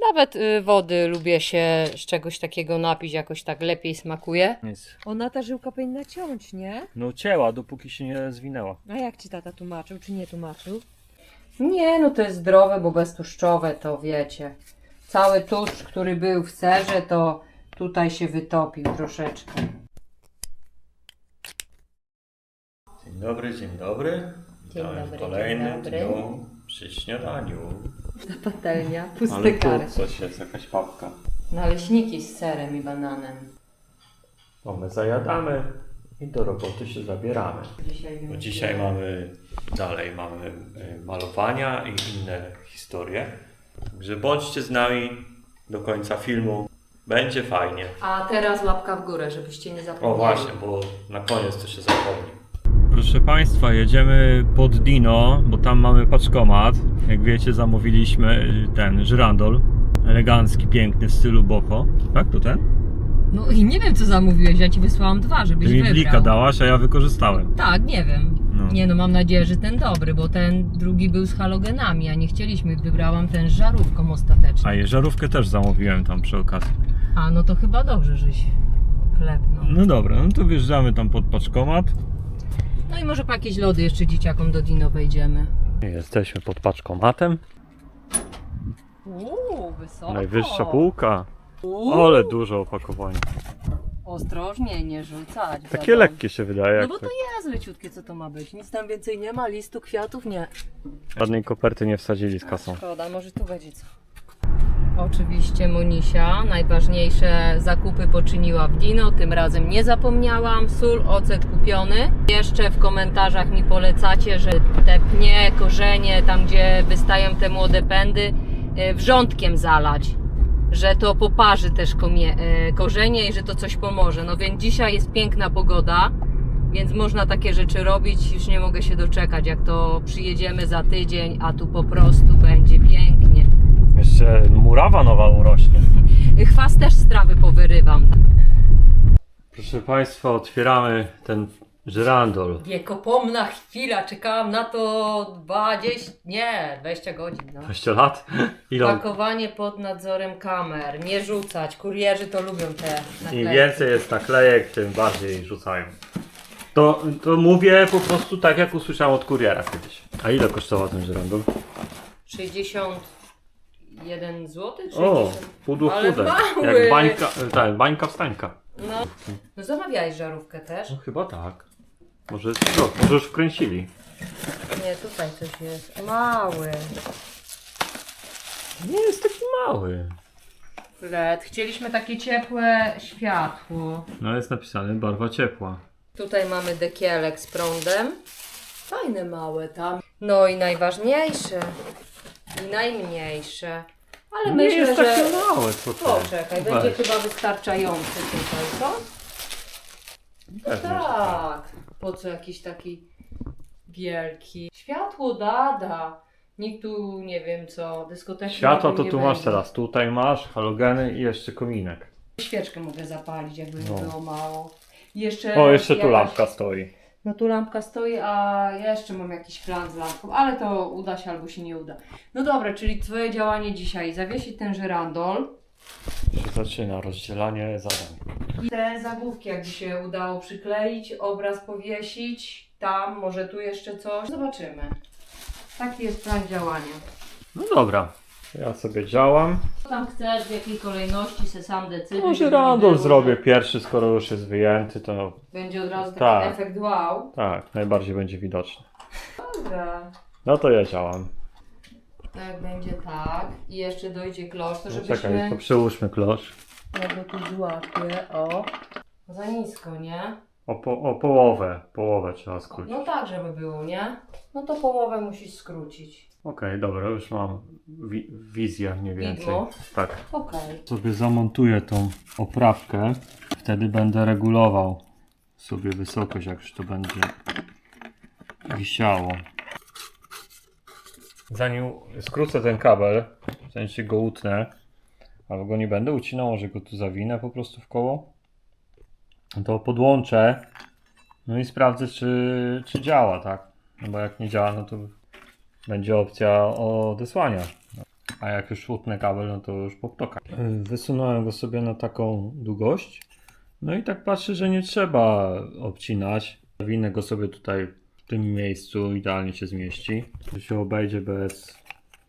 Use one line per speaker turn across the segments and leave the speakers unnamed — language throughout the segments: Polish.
Nawet y, wody lubię się z czegoś takiego napić, jakoś tak lepiej smakuje.
Nic.
Ona ta żyłka powinna ciąć, nie?
No cięła, dopóki się nie zwinęła.
A jak ci tata tłumaczył, czy nie tłumaczył? Nie, no to jest zdrowe, bo beztłuszczowe to wiecie. Cały tłuszcz, który był w serze, to tutaj się wytopił troszeczkę.
Dzień dobry, dzień dobry.
Dzień
Witamy
dobry,
w kolejnym
dzień dobry.
dniu przy śniadaniu.
Ta patelnia,
Ale
puste kary.
tu coś jest, jakaś papka.
Naleśniki z serem i bananem.
Bo my zajadamy i do roboty się zabieramy.
Dzisiaj,
Bo dzisiaj mamy, dalej mamy y, malowania i inne historie. Także bądźcie z nami do końca filmu. Będzie fajnie.
A teraz łapka w górę, żebyście nie zapomnieli.
O właśnie, bo na koniec to się zapomni. Proszę Państwa, jedziemy pod Dino, bo tam mamy paczkomat. Jak wiecie, zamówiliśmy y, ten żyrandol. Elegancki, piękny w stylu boho. Tak, to ten?
No i nie wiem, co zamówiłeś, ja ci wysłałam dwa, żebyś
Ty mi
wybrał.
blika dałaś, a ja wykorzystałem.
Tak, nie wiem.
No.
Nie no, mam nadzieję, że ten dobry, bo ten drugi był z halogenami, a nie chcieliśmy, wybrałam ten z żarówką ostatecznie.
A i żarówkę też zamówiłem tam przy okazji.
A, no to chyba dobrze, żeś klepnął.
No dobra, no to wjeżdżamy tam pod paczkomat.
No i może po jakieś lody jeszcze dzieciakom do Dino wejdziemy.
Jesteśmy pod paczkomatem.
Uuu, wysoko.
Najwyższa półka.
Uuu,
Ale dużo opakowania.
Ostrożnie, nie rzucać.
Takie
wiadomo.
lekkie się wydaje.
No bo to jest leciutkie, co to ma być. Nic tam więcej nie ma, listu, kwiatów nie.
Żadnej koperty nie wsadzili z kasą.
Szkoda, może tu będzie co. Oczywiście Monisia najważniejsze zakupy poczyniła w Dino, tym razem nie zapomniałam. Sól, ocet kupiony. Jeszcze w komentarzach mi polecacie, że te pnie, korzenie, tam gdzie wystają te młode pędy, e, wrzątkiem zalać. Że to poparzy też e, korzenie i że to coś pomoże. No więc dzisiaj jest piękna pogoda, więc można takie rzeczy robić. Już nie mogę się doczekać, jak to przyjedziemy za tydzień, a tu po prostu będzie pięknie.
Jeszcze murawa nowa urośnie.
Chwas też z trawy powyrywam.
Proszę Państwa, otwieramy ten żyrandol.
Wiekopomna chwila, czekałam na to 20, nie, 20 godzin. No.
20 lat? Ile? on-
Pakowanie pod nadzorem kamer, nie rzucać, kurierzy to lubią te
Im
naklejki.
więcej jest naklejek, tym bardziej rzucają. To, to mówię po prostu tak, jak usłyszałem od kuriera kiedyś. A ile kosztował ten żyrandol?
61 zł? 60?
O, pudło
Ale
chude.
mały.
Jak bańka, tak, bańka wstańka.
No. no zamawiałeś żarówkę też?
No chyba tak. Może, no, może już wkręcili.
Nie, tutaj coś jest. Mały.
Nie jest taki mały.
LED. Chcieliśmy takie ciepłe światło.
No jest napisane barwa ciepła.
Tutaj mamy dekielek z prądem. Fajne małe tam. No i najważniejsze. I najmniejsze. Ale
nie
myślę,
jest
że...
takie małe, co ty.
Poczekaj, będzie
Weź.
chyba wystarczający tutaj, co?
Pewnie, że
Tak. Po co jakiś taki wielki? Światło da, da. Nikt tu nie wiem co, dyskoteki.
Światło
na
to
tym
tu masz
będzie.
teraz. Tutaj masz halogeny i jeszcze kominek.
Świeczkę mogę zapalić, jakby mi
No.
było mało. Jeszcze
O, jeszcze tu
jakaś-
lampka stoi.
No tu lampka stoi, a ja jeszcze mam jakiś plan z lampką, ale to uda się albo się nie uda. No dobra, czyli twoje działanie dzisiaj, zawiesić ten żyrandol
Się zaczyna rozdzielanie zadań.
i te zagłówki jakby się udało przykleić, obraz powiesić, tam, może tu jeszcze coś. Zobaczymy. Taki jest plan działania.
No dobra. Ja sobie działam.
Co tam chcesz, w jakiej kolejności, se sam decyduj.
No
żeby nie było,
zrobię pierwszy, skoro już jest wyjęty, to
Będzie od razu taki
Tak.
efekt wow.
tak, najbardziej będzie widoczny.
Dobra.
No to ja działam.
Tak, będzie tak. I jeszcze dojdzie klosz, to
No
żebyśmy...
czekaj, to przyłóżmy klosz.
Ja go tu złapię, o. Za nisko, nie?
O, po, o połowę, połowę trzeba skrócić.
No tak, żeby było, nie? No to połowę musisz skrócić.
Okej, dobra, już mam wi- wizję mniej więcej.
Widmo.
Tak.
Okej.
Sobie zamontuję tą oprawkę. Wtedy będę regulował sobie wysokość, jak już to będzie wisiało. Zanim skrócę ten kabel, w sensie go utnę, albo go nie będę ucinał, może go tu zawinę po prostu w koło, to podłączę no i sprawdzę, czy, czy działa, tak? No bo jak nie działa, no to będzie opcja odesłania. A jak już utnę kabel, no to już po ptokach. Wysunąłem go sobie na taką długość. No i tak patrzę, że nie trzeba obcinać. Winę go sobie tutaj w tym miejscu idealnie się zmieści. To się obejdzie bez,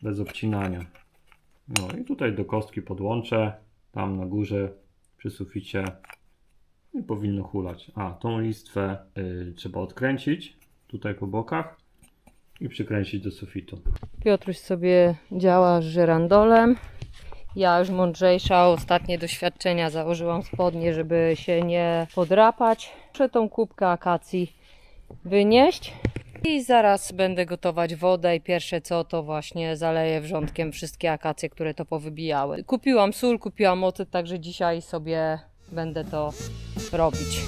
bez obcinania. No i tutaj do kostki podłączę. Tam na górze przy suficie. I powinno hulać. A, tą listwę y, trzeba odkręcić tutaj po bokach i przykręcić do sufitu.
Piotruś sobie działa z żyrandolem. Ja już mądrzejsza, ostatnie doświadczenia założyłam spodnie, żeby się nie podrapać. Muszę tą kubkę akacji wynieść i zaraz będę gotować wodę i pierwsze co to właśnie zaleję wrzątkiem wszystkie akacje, które to powybijały. Kupiłam sól, kupiłam ocet, także dzisiaj sobie będę to robić.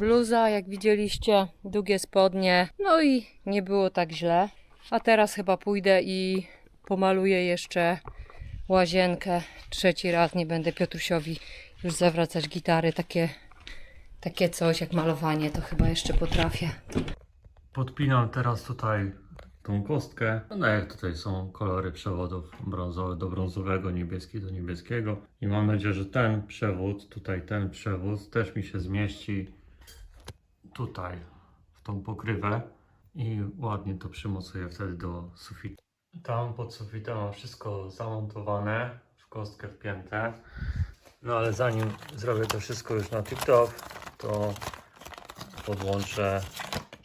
Bluza, jak widzieliście, długie spodnie, no i nie było tak źle. A teraz chyba pójdę i pomaluję jeszcze łazienkę. Trzeci raz nie będę Piotrusiowi już zawracać gitary. Takie, takie coś jak malowanie to chyba jeszcze potrafię.
Podpinam teraz tutaj tą kostkę. No jak tutaj są kolory przewodów brązowy do brązowego, niebieski do niebieskiego. I mam nadzieję, że ten przewód, tutaj ten przewód też mi się zmieści tutaj w tą pokrywę i ładnie to przymocuję wtedy do sufitu. Tam pod sufitem mam wszystko zamontowane, w kostkę wpięte. No ale zanim zrobię to wszystko już na tip-top, to podłączę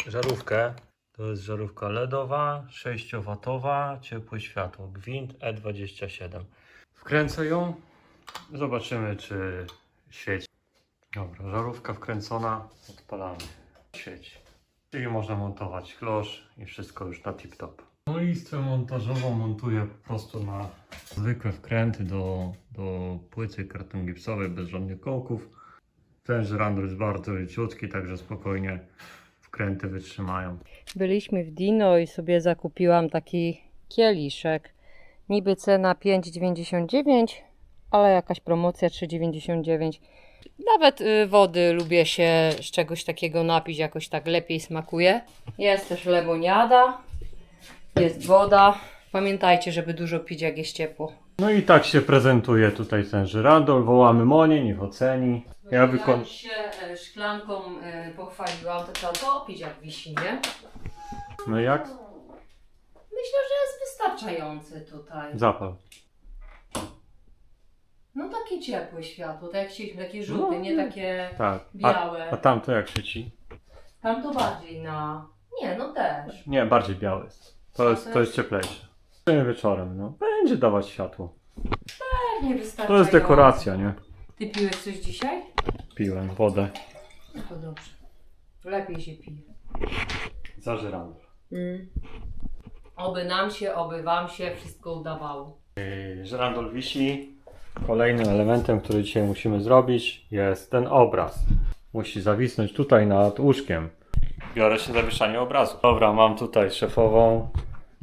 żarówkę. To jest żarówka LEDowa, 6W, ciepłe światło, Gwint E27. Wkręcę ją, zobaczymy czy świeci. Dobra, żarówka wkręcona, odpalamy. Świeci. Czyli można montować klosz i wszystko już na tip-top. No listwę montażową montuję po prostu na zwykłe wkręty do, do płyty karton gipsowej bez żadnych kołków. Ten żyrandol jest bardzo leciutki, także spokojnie wkręty wytrzymają.
Byliśmy w Dino i sobie zakupiłam taki kieliszek. Niby cena 5,99, ale jakaś promocja 3,99. Nawet y, wody lubię się z czegoś takiego napić, jakoś tak lepiej smakuje. Jest też lemoniada, jest woda. Pamiętajcie, żeby dużo pić, jak jest ciepło.
No i tak się prezentuje tutaj ten żyrandol. Wołamy Monię, niech oceni. Ja wykon...
Jak się e, szklanką e, pochwaliłam, to trzeba dopić jak wisi, nie?
No jak?
Myślę, że jest wystarczający tutaj.
Zapal.
No takie ciepłe światło, tak jak chcieliśmy, takie żółte,
No,
nie takie
Tak. A,
białe.
a tamto jak świeci?
Tam to bardziej na... Nie, no też.
Nie, bardziej białe jest. To jest, to jest cieplejsze. Wieczorem, no. Będzie dawać światło.
Pewnie
To
wystarczająco.
jest dekoracja, nie?
Ty piłeś coś dzisiaj?
Piłem wodę.
No to dobrze. Lepiej się pije.
Za żyrandol.
Mm. Oby nam się, oby wam się wszystko udawało.
Yy, Żyrandol wiśni. Kolejnym elementem, który dzisiaj musimy zrobić jest ten obraz. Musi zawisnąć tutaj nad łóżkiem. Biorę się za wieszanie obrazu. Dobra, mam tutaj szefową.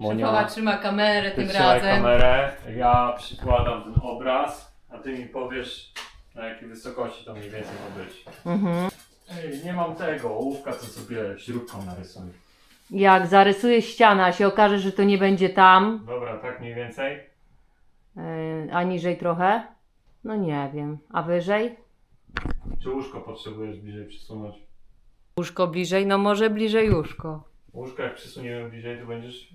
Szefowa trzyma kamerę tym
Wytrzymaj
razem.
kamerę, ja przykładam ten obraz, a ty mi powiesz na jakiej wysokości to mniej więcej ma być.
Mhm.
Ej, nie mam tego ołówka, co sobie śrubką narysuję.
Jak zarysuję ścianę, a się okaże, że to nie będzie tam,
Dobra, tak mniej więcej.
Yy, a niżej trochę? No nie wiem. A wyżej?
Czy łóżko potrzebujesz bliżej przysunąć?
Łóżko bliżej? No może bliżej łóżko.
Łóżko jak przysuniemy bliżej, to będziesz...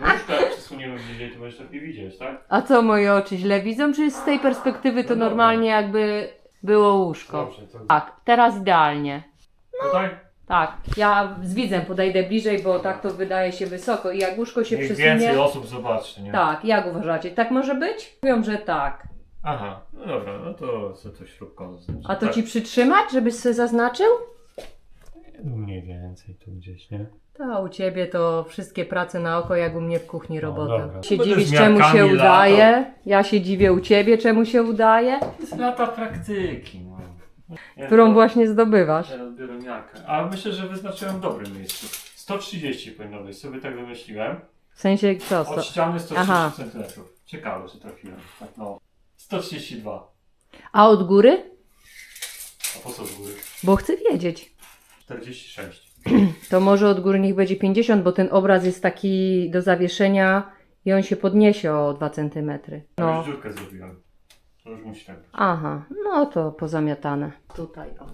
No łóżko jak przysuniemy bliżej, to będziesz lepiej widzieć, tak?
A co moje oczy źle widzą? Czy z tej perspektywy to
No dobra.
normalnie jakby było łóżko?
Dobrze, to
Tak, teraz idealnie.
tutaj
Tak, ja z widzem podejdę bliżej, bo tak to wydaje się wysoko i jak łóżko się
niech
przesunie...
więcej osób zobaczy, nie?
Tak, jak uważacie? Tak może być? Mówią, że tak.
Aha, no dobra, no to co to śrubką zaznaczę.
A to
tak.
ci przytrzymać, żebyś sobie zaznaczył?
No Mniej więcej tu gdzieś, nie?
To u ciebie to wszystkie prace na oko, jak u mnie w kuchni robota.
dobra.
się
Będę
dziwisz,
z
czemu się udaje. Ja się dziwię u ciebie, czemu się udaje.
To jest lata praktyki, no. Ja
Którą właśnie zdobywasz.
Teraz biorę miarkę. Ale myślę, że wyznaczyłem w dobrym miejscu. 130 powinno być, sobie tak wymyśliłem.
W sensie co?
Od ściany 130
Aha.
cm. Ciekawe, że trafiłem. Tak no. 132.
A od góry?
A po co z góry?
Bo chcę wiedzieć.
46.
To może od góry niech będzie 50, bo ten obraz jest taki do zawieszenia i on się podniesie o 2 cm.
No.
No.
Już dziurkę zrobiłem. To już musi tak być.
Aha, no to pozamiatane. Tutaj o.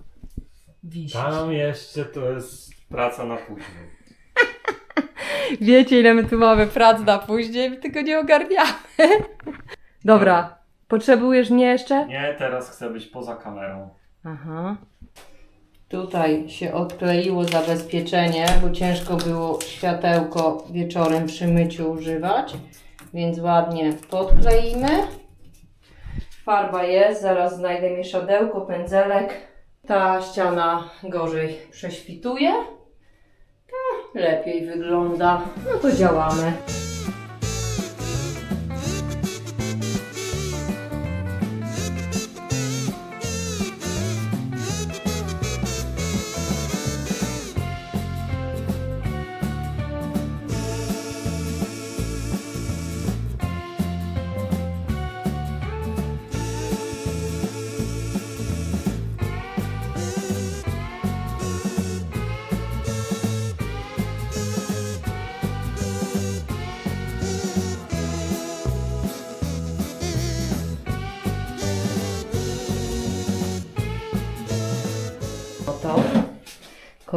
Wisi.
Tam jeszcze to jest praca na później.
Wiecie, ile my tu mamy prac na później, my tylko nie ogarniamy. Dobra, potrzebujesz mnie jeszcze?
Nie, teraz chcę być poza kamerą.
Aha. Tutaj się odkleiło zabezpieczenie, bo ciężko było światełko wieczorem przy myciu używać. Więc ładnie podkleimy. Farba jest, zaraz znajdę mieszadełko, pędzelek. Ta ściana gorzej prześwituje. Ta lepiej wygląda. No to działamy.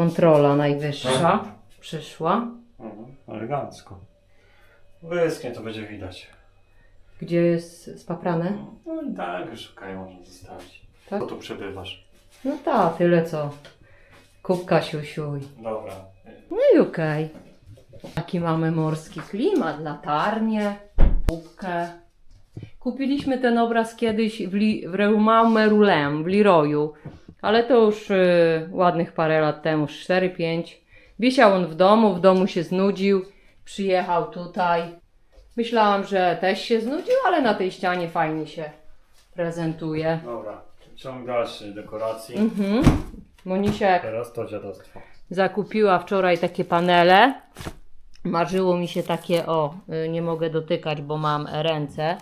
Kontrola najwyższa przyszła.
Mhm, elegancko. Wyschnie to będzie widać.
Gdzie jest spaprane?
No i tak, już szukaj, można zostawić.
Tak?
Po tu przebywasz.
No tak, tyle co. Kubka siusiuj.
Dobra.
No i okej. Taki mamy morski klimat, latarnię, kubkę. Kupiliśmy ten obraz kiedyś w, Li, w Reumamerulem, w Leroyu, ale to już y, ładnych parę lat temu, już 4-5. Wisiał on w domu, w domu się znudził, przyjechał tutaj. Myślałam, że też się znudził, ale na tej ścianie fajnie się prezentuje.
Dobra. Ciąg dalszy dekoracji.
Mhm. Monisia jak
Teraz to dziadostwo.
Zakupiła wczoraj takie panele. Marzyło mi się takie, o, y, nie mogę dotykać, bo mam ręce.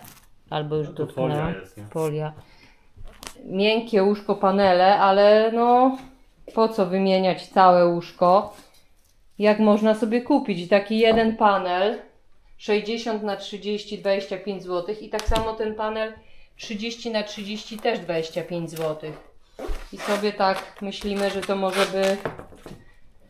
Albo już
No to
dotknęłam.
folia jest, nie?
Folia. Miękkie łóżko panele, ale no po co wymieniać całe łóżko? Jak można sobie kupić taki jeden panel 60 na 30 25 zł i tak samo ten panel 30 na 30 też 25 zł. I sobie tak myślimy, że to może by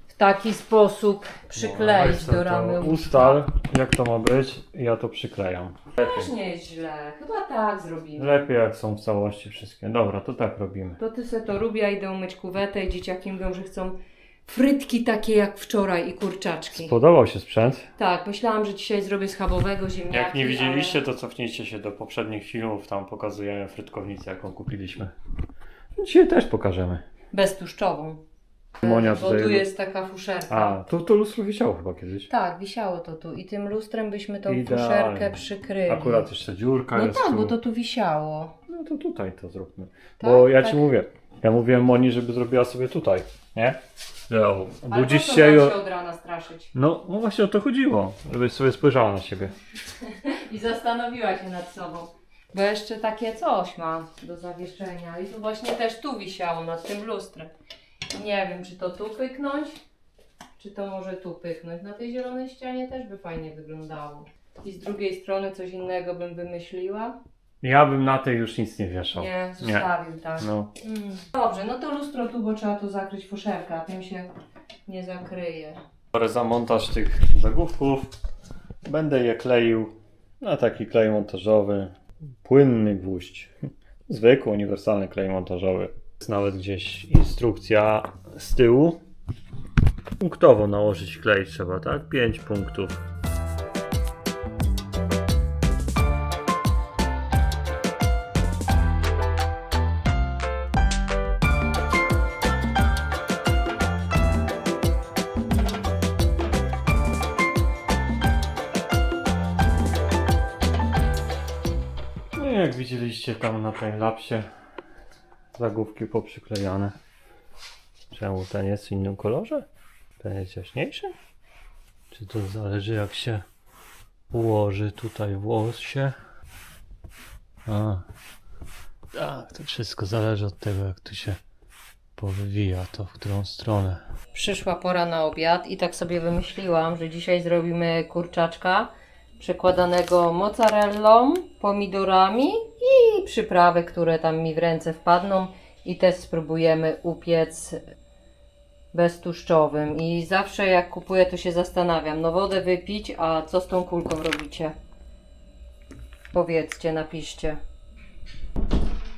w taki sposób przykleić do ramy.
Ustal, jak to ma być. Ja to przyklejam.
Też
Lepiej.
nie jest źle. Chyba tak zrobimy.
Lepiej jak są w całości wszystkie. Dobra, to tak robimy.
To ty se to rób, ja idę umyć kuwetę i dzieciaki mówią, że chcą frytki takie jak wczoraj i kurczaczki.
Podobał się sprzęt?
Tak, myślałam, że dzisiaj zrobię schabowego ziemniaki.
Jak nie widzieliście,
ale...
to cofnijcie się do poprzednich filmów. Tam pokazujemy frytkownicę, jaką kupiliśmy. Dzisiaj też pokażemy.
Beztłuszczową.
Monia
Bo
tutaj-
tu jest taka fuszerka.
A, to, to lustro wisiało chyba kiedyś.
Tak, wisiało to tu i tym lustrem byśmy tą
Idealnie.
fuszerkę przykryli.
Akurat jeszcze dziurka
No
jest
tak,
tu.
bo to tu wisiało.
No to tutaj to zróbmy.
Tak,
Bo ja
tak.
ci mówię, ja mówiłem Moni, żeby zrobiła sobie tutaj, nie? No,
Ale
budzisz
po co
się i...
mam
o-
się od rana straszyć?
No, no właśnie o to chodziło, żebyś sobie spojrzała na siebie.
I zastanowiła się nad sobą. Bo jeszcze takie coś ma do zawieszenia. I tu właśnie też tu wisiało nad tym lustrem. Nie wiem, czy to tu pyknąć, czy to może tu pyknąć. Na tej zielonej ścianie też by fajnie wyglądało. I z drugiej strony coś innego bym wymyśliła.
Ja bym na tej już nic nie wieszał.
Nie, zostawił tak.
No,
Mm. Dobrze, no to lustro tu, bo trzeba tu zakryć fuszerkę, a tym się nie zakryje.
biorę za montaż tych zagłówków. Będę je kleił na taki klej montażowy. Płynny gwóźdź. Zwykły, uniwersalny klej montażowy. Jest nawet gdzieś instrukcja z tyłu. Punktowo nałożyć klej trzeba, tak? 5 punktów. No jak widzieliście tam na tej lapsie zagłówki poprzyklejane. Czemu ten jest w innym kolorze? Ten jest jaśniejszy? Czy to zależy jak się ułoży tutaj włos się? A. Tak, to wszystko zależy od tego, jak tu się powywija, to w którą stronę.
Przyszła pora na obiad i tak sobie wymyśliłam, że dzisiaj zrobimy kurczaczka przekładanego mozzarellą, pomidorami i przyprawy, które tam mi w ręce wpadną i też spróbujemy upiec beztłuszczowym. I zawsze jak kupuję, to się zastanawiam, no wodę wypić, a co z tą kulką robicie? Powiedzcie, napiszcie.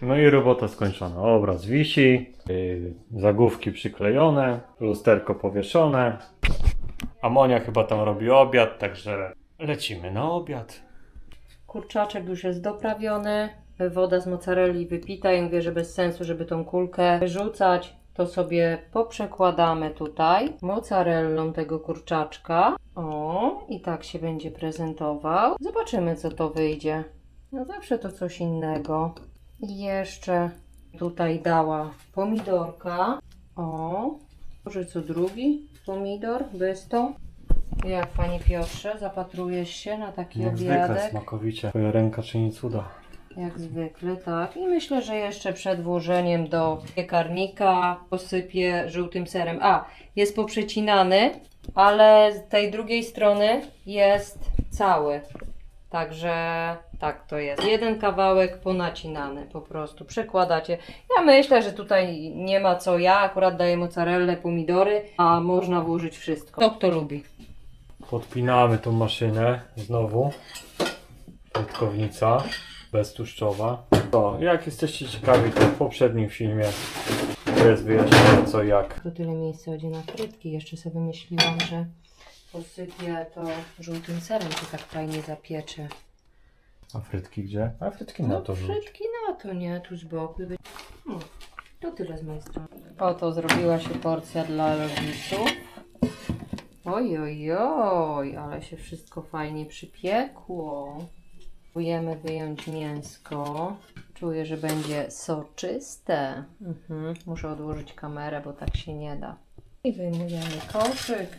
No i robota skończona. Obraz wisi, yy, zagłówki przyklejone, lusterko powieszone. A Monia chyba tam robi obiad, także lecimy na obiad.
Kurczaczek już jest doprawiony, woda z mozzarelli wypita i mówię, że bez sensu, żeby tą kulkę wyrzucać, to sobie poprzekładamy tutaj mozzarellą tego kurczaczka. O, i tak się będzie prezentował. Zobaczymy, co to wyjdzie. No zawsze to coś innego. I jeszcze tutaj dała pomidorka. O, może co drugi pomidor, bysto. Jak Panie Piotrze, zapatrujesz się na taki
Jak zwykle
obiadek?
smakowicie. Twoja ręka czyni cuda.
Jak zwykle, tak. I myślę, że jeszcze przed włożeniem do piekarnika posypię żółtym serem. A, jest poprzecinany, ale z tej drugiej strony jest cały. Także tak to jest. Jeden kawałek ponacinany po prostu. Przekładacie. Ja myślę, że tutaj nie ma co ja. Akurat daję mozzarellę, pomidory, a można włożyć wszystko. To kto lubi.
Podpinamy tą maszynę znowu. Płytkownica beztłuszczowa. To, jak jesteście ciekawi, to w poprzednim filmie jest wyjaśnione co i jak.
To tyle miejsca będzie na frytki. Jeszcze sobie myśliłam, że posypię to żółtym serem, to tak fajnie zapiecze.
A frytki gdzie? A frytki na
No
to rzuć.
frytki na to, nie? Tu z boku. Hmm, to tyle z mojej strony. Oto zrobiła się porcja dla rodziców. Oj, oj, oj, ale się wszystko fajnie przypiekło. Próbujemy wyjąć mięsko. Czuję, że będzie soczyste. Mhm. Muszę odłożyć kamerę, bo tak się nie da. I wyjmujemy koszyk.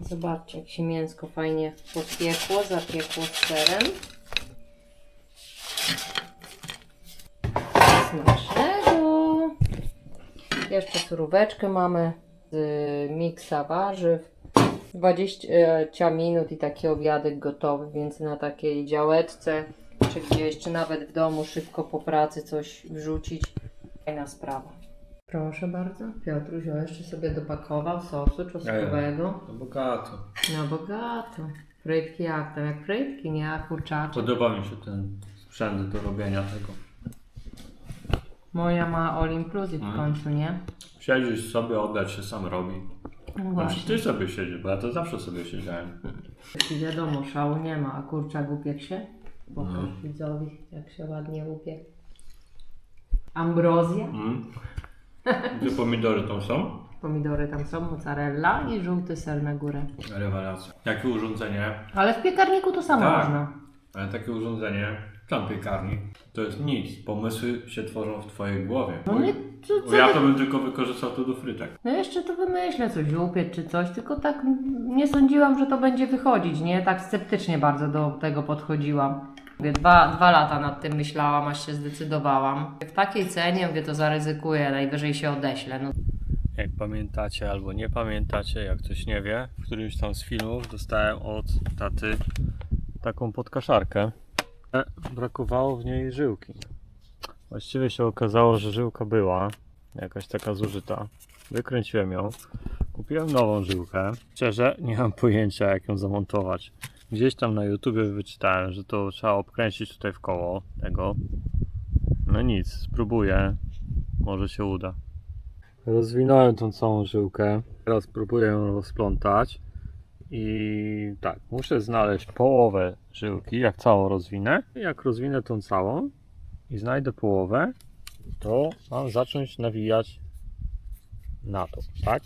Zobaczcie, jak się mięsko fajnie podpiekło, zapiekło z serem. Smacznego! Jeszcze suróweczkę mamy z miksa warzyw. 20 minut i taki obiadek gotowy, więc na takiej działeczce, czy gdzieś, czy nawet w domu szybko po pracy coś wrzucić. Fajna sprawa. Proszę bardzo. Piotruś o, jeszcze sobie dopakował sosu czosnkowego.
To bogato.
No bogato. Frytki jak to? Jak frytki, nie? Kurczaczek.
Podoba mi się ten sprzęt do robienia tego.
Moja ma all inclusive w
Mm.
końcu, nie?
Siedzisz sobie, obiad się sam robi.
No
Znaczy
właśnie.
ty sobie siedzisz, bo ja to zawsze sobie siedziałem.
I wiadomo, szału nie ma, a kurczak upiekł się? Pokaż
No.
widzowi, jak się ładnie upiekł. Ambrozja.
Mm. Gdzie pomidory tam są?
Pomidory tam są, mozzarella i żółty ser na górę.
Rewelacja. Jakie urządzenie?
Ale w piekarniku to samo
Tak.
można.
Ale takie urządzenie, tam piekarnik, to jest nic. Pomysły się tworzą w twojej głowie.
No nie, co,
Bo
co
ja to bym tylko wykorzystał to do frytek.
No jeszcze to wymyślę coś, upiec czy coś, tylko tak nie sądziłam, że to będzie wychodzić, nie? Tak sceptycznie bardzo do tego podchodziłam. Mówię, dwa, dwa lata nad tym myślałam, aż się zdecydowałam. W takiej cenie, mówię, to zaryzykuję, najwyżej się odeślę. No,
Jak pamiętacie albo nie pamiętacie, jak ktoś nie wie, w którymś tam z filmów dostałem od taty taką podkaszarkę. E, Brakowało w niej żyłki. Właściwie się okazało, że żyłka była jakaś taka zużyta. Wykręciłem ją. Kupiłem nową żyłkę. Szczerze, nie mam pojęcia jak ją zamontować. Gdzieś tam na YouTubie wyczytałem, że to trzeba obkręcić tutaj w koło tego. No nic, spróbuję. Może się uda. Rozwinąłem tą całą żyłkę. Teraz próbuję ją rozplątać. I tak, muszę znaleźć połowę żyłki, jak całą rozwinę. Jak rozwinę tą całą i znajdę połowę, to mam zacząć nawijać na to, tak?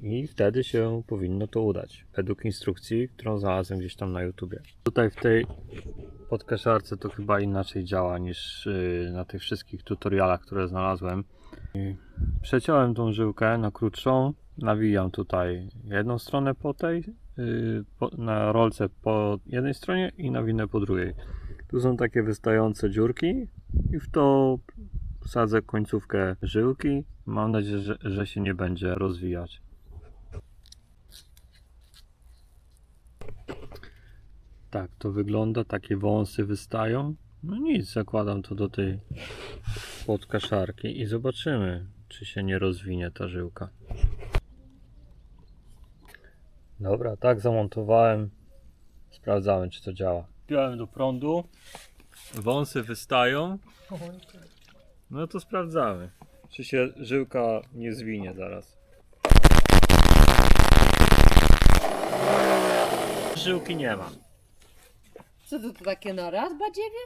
I wtedy się powinno to udać, według instrukcji, którą znalazłem gdzieś tam na YouTubie. Tutaj w tej podkaszarce to chyba inaczej działa niż yy, na tych wszystkich tutorialach, które znalazłem. Przeciąłem tą żyłkę na krótszą, nawijam tutaj jedną stronę po tej, po, na rolce po jednej stronie i nawinę po drugiej. Tu są takie wystające dziurki i w to wsadzę końcówkę żyłki. Mam nadzieję, że, że się nie będzie rozwijać. Tak to wygląda, takie wąsy wystają. No nic, zakładam to do tej podkaszarki i zobaczymy, czy się nie rozwinie ta żyłka. Dobra, tak zamontowałem. Sprawdzamy, czy to działa. Wpiąłem do prądu. Wąsy wystają. No to sprawdzamy, czy się żyłka nie zwinie zaraz. Żyłki nie ma.
Co to, to takie na raz, badziewie?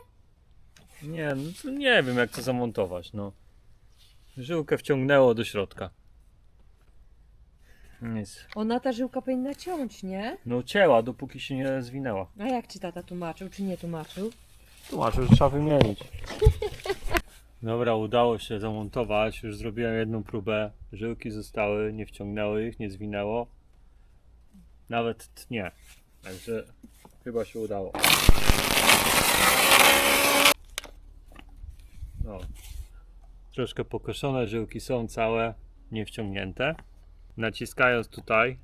Nie, no to nie wiem jak to zamontować, no. Żyłkę wciągnęło do środka. Nic.
Ona ta żyłka powinna ciąć, nie?
No cięła, dopóki się nie zwinęła.
A jak ci tata tłumaczył, czy nie tłumaczył?
Tłumaczę, że trzeba wymienić. Dobra, udało się zamontować. Już zrobiłem jedną próbę. Żyłki zostały, nie wciągnęło ich, nie zwinęło. Nawet tnie. Także chyba się udało. No. Troszkę pokoszone, żyłki są całe, nie wciągnięte. Naciskając tutaj,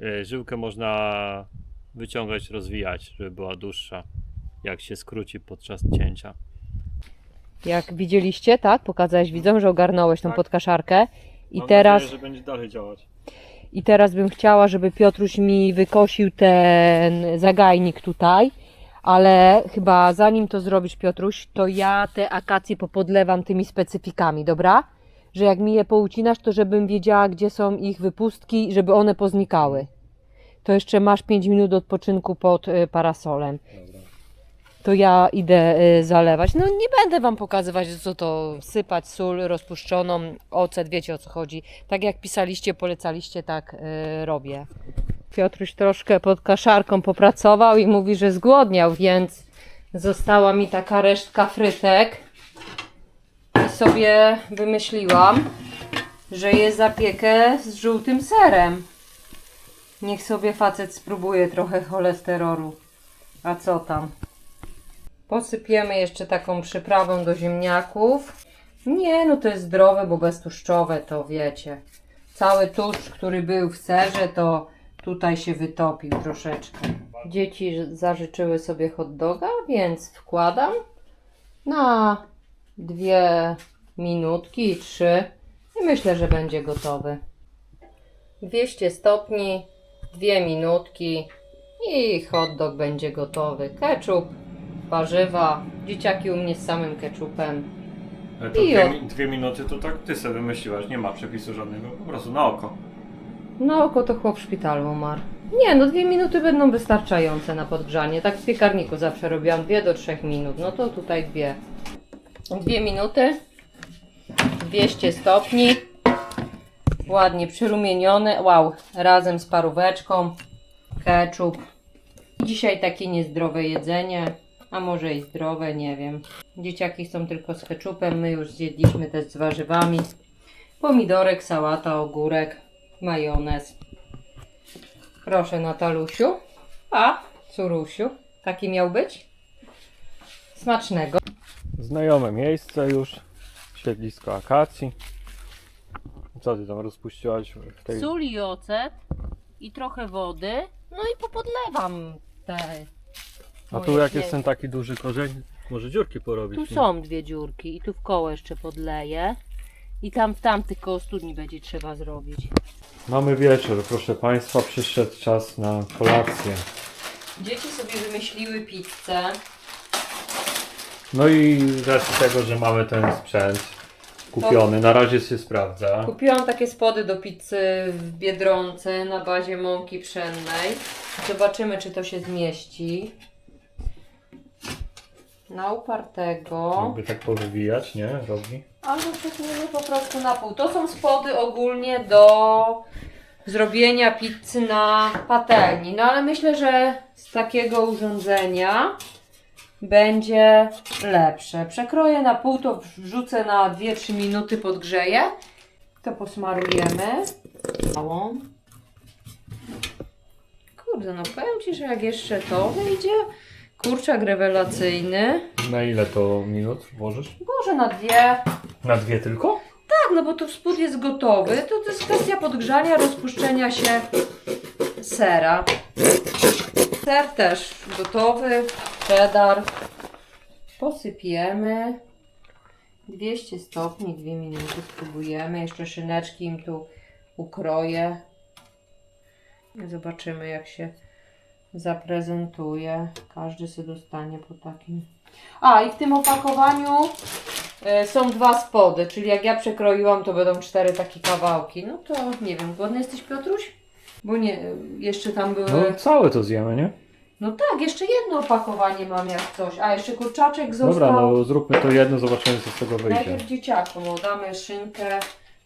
y, żyłkę można wyciągać, rozwijać, żeby była dłuższa jak się skróci podczas cięcia.
Jak widzieliście, tak? Pokazałeś widzom, że ogarnąłeś tą
Tak.
podkaszarkę. I
Mam
teraz,
nadzieję, że będzie dalej działać.
I teraz bym chciała, żeby Piotruś mi wykosił ten zagajnik tutaj. Ale chyba zanim to zrobisz, Piotruś, to ja te akacje popodlewam tymi specyfikami, dobra? Że jak mi je poucinasz, to żebym wiedziała, gdzie są ich wypustki, żeby one poznikały. To jeszcze masz 5 minut odpoczynku pod y, parasolem.
Dobra.
To ja idę y, zalewać. No nie będę wam pokazywać, co to sypać, sól rozpuszczoną, ocet, wiecie o co chodzi. Tak jak pisaliście, polecaliście, tak y, robię. Piotruś troszkę pod kaszarką popracował i mówi, że zgłodniał, więc została mi taka resztka frytek. Sobie wymyśliłam, że je zapiekę z żółtym serem. Niech sobie facet spróbuje trochę cholesterolu. A co tam? Posypiemy jeszcze taką przyprawą do ziemniaków. Nie, no to jest zdrowe, bo beztłuszczowe, to wiecie. Cały tłuszcz, który był w serze, to tutaj się wytopił troszeczkę. Dzieci zażyczyły sobie hot doga, więc wkładam na dwie minutki, trzy i myślę, że będzie gotowy. 200 stopni, dwie minutki i hot dog będzie gotowy. Ketchup, warzywa, dzieciaki u mnie z samym ketchupem.
Ale
to dwie mi-
dwie minuty to tak ty sobie wymyśliłaś, nie ma przepisu żadnego, po prostu na oko.
No oko to chłop w szpitalu umarł. Nie, no dwie minuty będą wystarczające na podgrzanie. Tak w piekarniku zawsze robiłam dwie do trzech minut. No to tutaj dwie. Dwie minuty. 200 stopni. Ładnie przyrumienione. Wow, razem z paróweczką. Ketchup. Dzisiaj takie niezdrowe jedzenie. A może i zdrowe, nie wiem. Dzieciaki chcą tylko z ketchupem. My już zjedliśmy też z warzywami. Pomidorek, sałata, ogórek, majonez. Proszę Natalusiu. A, Curusiu. Taki miał być? Smacznego.
Znajome miejsce już, siedlisko akacji. Co ty tam rozpuściłaś w tej...
Sól i ocet i trochę wody. No i popodlewam te.
A tu
moje
jak jest ten taki duży korzeń, może dziurki porobić.
Tu
nie?
są dwie dziurki i tu w koło jeszcze podleję. I tam w tamtych koło studni będzie trzeba zrobić.
Mamy wieczór, proszę Państwa, przyszedł czas na kolację.
Dzieci sobie wymyśliły pizzę.
No i z racji tego, że mamy ten sprzęt kupiony, na razie się sprawdza.
Kupiłam takie spody do pizzy w Biedronce na bazie mąki pszennej. Zobaczymy, czy to się zmieści. Na upartego.
Jakby tak powywijać, nie? Robi.
Albo przetniemy po prostu na pół. To są spody ogólnie do zrobienia pizzy na patelni. No ale myślę, że z takiego urządzenia będzie lepsze. Przekroję na pół, to wrzucę na 2-3 minuty, podgrzeję. To posmarujemy całą. Kurde, no powiem Ci, że jak jeszcze to wyjdzie, Kurczak rewelacyjny.
Na ile to minut włożysz?
Może na dwie.
Na dwie tylko?
Tak, no bo to spód jest gotowy. To, to jest kwestia podgrzania, rozpuszczenia się sera. Ser też gotowy. Cheddar. Posypiemy. 200 stopni, 2 minuty spróbujemy. Jeszcze szyneczki im tu ukroję. Zobaczymy jak się zaprezentuje. Każdy sobie dostanie po takim. A i w tym opakowaniu E, Są dwa spody, czyli jak ja przekroiłam, to będą cztery takie kawałki. No to nie wiem, głodny jesteś Piotruś? Bo nie, jeszcze tam były.
No całe to zjemy, nie?
No tak, jeszcze jedno opakowanie mam jak coś. A jeszcze kurczaczek został.
Dobra, no zróbmy to jedno, zobaczymy co z tego wyjdzie.
Najpierw dzieciakom o, damy szynkę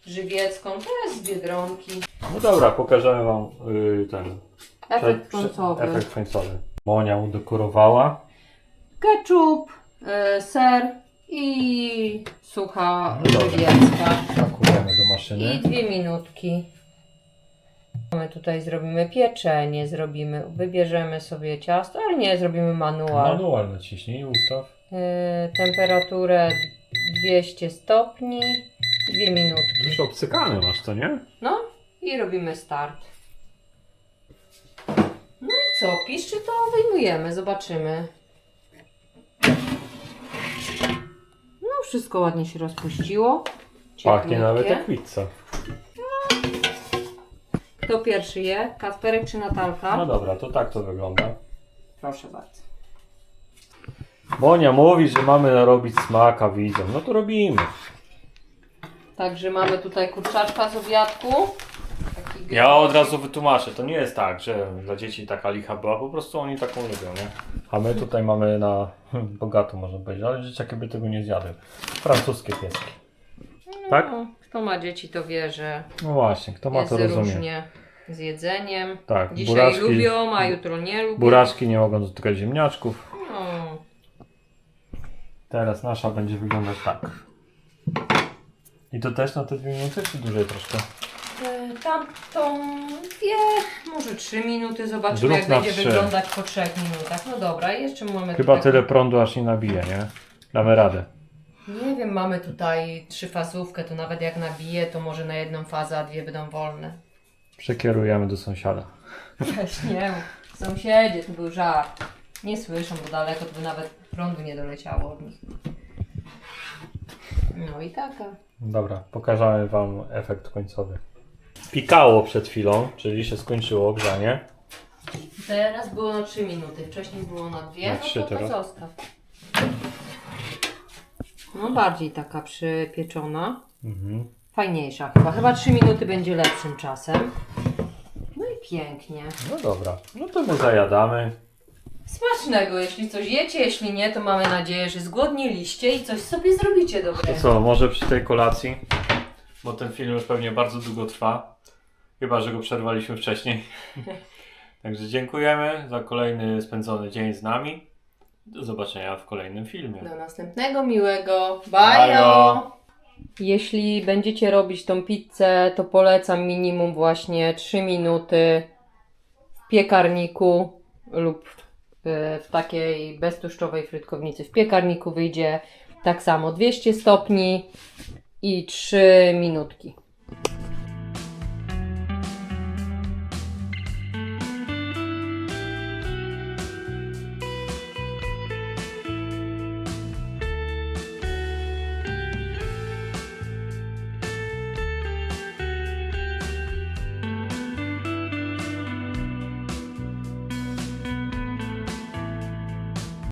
żywiecką, to jest z Biedronki.
No dobra, pokażemy wam y, ten
Efekt
prze-
końcowy.
efekt końcowy. Monia udekorowała.
Ketchup, e, ser i sucha
No dobra.
żywiecka.
Pakujemy do
I
maszyny.
dwie minutki. My tutaj zrobimy pieczenie, zrobimy, wybierzemy sobie ciasto, ale nie, zrobimy manual.
Manual naciśnij i ustaw.
Yy, temperaturę 200 stopni, dwie minutki.
Już obcykane masz, to nie?
No i robimy start. No i co, piszczy to wyjmujemy, zobaczymy. No wszystko ładnie się rozpuściło.
Pachnie nawet
Ciepniutkie.
jak pizza.
Kto pierwszy je? Kasperek czy Natalka?
No dobra, to tak to wygląda.
Proszę bardzo.
Monia mówi, że mamy narobić smaka widzom. No to robimy.
Także mamy tutaj kurczaczka z obiadku. Taki
Ja od razu wytłumaczę, to nie jest tak, że dla dzieci taka licha była, po prostu oni taką lubią, nie? A my tutaj mamy na bogato, można powiedzieć, ale dzieciaki by tego nie zjadły. Francuskie pieski. Tak?
No, kto ma dzieci, to wie, że
No właśnie, kto ma
jest
to rozumie.
różnie z jedzeniem.
Tak,
Dzisiaj
buraczki,
lubią, a jutro nie lubią.
buraczki nie mogą dotykać ziemniaczków.
No.
Teraz nasza będzie wyglądać tak. I to też na te dwie minuty, czy dłużej troszkę?
E, Tamtą dwie, może trzy minuty. Zobaczymy,
Zrób
jak
na
będzie
trzy.
wyglądać po trzech minutach. No dobra, jeszcze mamy
Chyba
tutaj...
tyle prądu aż nie nabije, nie? Damy radę.
Nie wiem, mamy tutaj trzyfazówkę, to nawet jak nabije, to może na jedną fazę, a dwie będą wolne.
Przekierujemy do sąsiada.
Weź nie, sąsiedzie, to był żart. Nie słyszą, bo daleko to by nawet prądu nie doleciało od nich. No i taka.
Dobra, pokażemy Wam efekt końcowy. Pikało przed chwilą, czyli się skończyło grzanie.
Teraz było na 3 minuty, wcześniej było na 2,
Na
no
trzy
to, to
teraz.
zostaw. No bardziej taka przypieczona.
Mhm.
Fajniejsza chyba. Chyba 3 minuty będzie lepszym czasem. No i pięknie.
No dobra, no to my zajadamy.
Smacznego, jeśli coś jecie, jeśli nie, to mamy nadzieję, że zgłodniliście i coś sobie zrobicie
To
dobrego.
co, może przy tej kolacji? Bo ten film już pewnie bardzo długo trwa. Chyba, że go przerwaliśmy wcześniej. Także dziękujemy za kolejny spędzony dzień z nami. Do zobaczenia w kolejnym filmie.
Do następnego miłego.
Bajo.
Bajo! Jeśli będziecie robić tą pizzę, to polecam minimum właśnie 3 minuty w piekarniku lub y, w takiej beztłuszczowej frytkownicy. W piekarniku wyjdzie tak samo 200 stopni i 3 minutki.